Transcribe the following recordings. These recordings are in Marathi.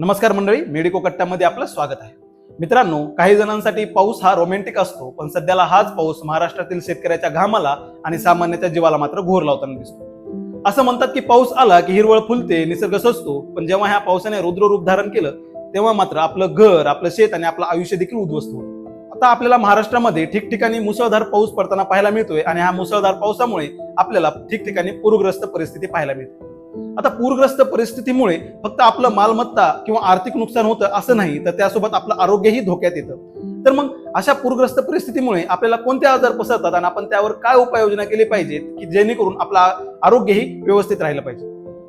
नमस्कार मंडळी मेडिको कट्ट्यामध्ये आपलं स्वागत आहे. मित्रांनो काही जणांसाठी पाऊस हा रोमॅन्टिक असतो पण सध्याला हाच पाऊस महाराष्ट्रातील शेतकऱ्याच्या घामाला आणि सामान्याच्या जीवाला मात्र घोर लावताना दिसतो. असं म्हणतात की पाऊस आला की हिरवळ फुलते निसर्ग सजतो पण जेव्हा ह्या पावसाने रुद्र रूप धारण केलं तेव्हा मात्र आपलं घर आपलं शेत आणि आपलं आयुष्य देखील उद्ध्वस्त होतं. आता आपल्याला महाराष्ट्रामध्ये ठिकठिकाणी मुसळधार पाऊस पडताना पाहायला मिळतोय आणि ह्या मुसळधार पावसामुळे आपल्याला ठिकठिकाणी पूरग्रस्त परिस्थिती पाहायला मिळते. आता पूरग्रस्त परिस्थितीमुळे फक्त आपलं मालमत्ता किंवा आर्थिक नुकसान होतं असं नाही तर त्यासोबत आपलं आरोग्यही धोक्यात येतं. तर मग अशा पूरग्रस्त परिस्थितीमुळे आपल्याला कोणते आजार पसरतात आणि आपण त्यावर काय उपाययोजना केली पाहिजेत की जेणेकरून आपलं आरोग्यही व्यवस्थित राहिलं पाहिजे?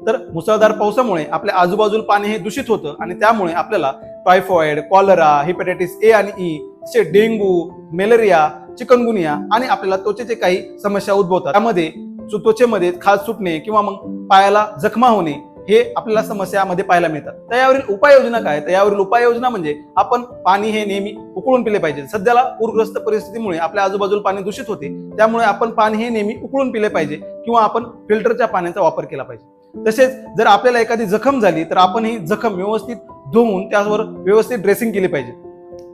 तर मुसळधार पावसामुळे आपल्या आजूबाजूला पाणी हे दूषित होतं आणि त्यामुळे आपल्याला टायफॉइड कॉलरा हिपॅटायटिस ए आणि ई तसे डेंग्यू मलेरिया चिकनगुनिया आणि आपल्याला त्वचेचे काही समस्या उद्भवतात. त्यामध्ये त्वचेमध्ये खाज सुटणे किंवा मग पायाला जखमा होणे हे आपल्याला समस्यामध्ये पाहायला मिळतात. तर यावरील उपाययोजना काय? तर यावरील उपाययोजना म्हणजे आपण पाणी हे नेहमी उकळून पिले पाहिजे. सध्याला पूरग्रस्त परिस्थितीमुळे आपल्या आजूबाजूला पाणी दूषित होते. त्यामुळे आपण पाणी हे नेहमी उकळून पिले पाहिजे किंवा आपण फिल्टरच्या पाण्याचा वापर केला पाहिजे. तसेच जर आपल्याला एखादी जखम झाली तर आपण ही जखम व्यवस्थित धुवून त्यावर व्यवस्थित ड्रेसिंग केली पाहिजे.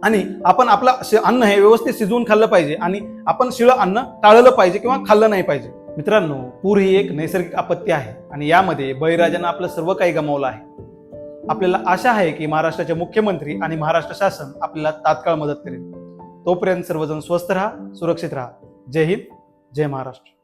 आणि आपण आपला अन्न हे व्यवस्थित शिजवून खाल्लं पाहिजे आणि आपण शिळं अन्न टाळलं पाहिजे किंवा खाल्लं नाही पाहिजे. मित्रांनो पूर ही एक नैसर्गिक आपत्ती आहे आणि यामध्ये बळीराजानं आपलं सर्व काही गमावलं आहे. आपल्याला आशा आहे की महाराष्ट्राचे मुख्यमंत्री आणि महाराष्ट्र शासन आपल्याला तात्काळ मदत करेल. तोपर्यंत सर्वजण स्वस्थ राहा सुरक्षित राहा. जय हिंद जय महाराष्ट्र.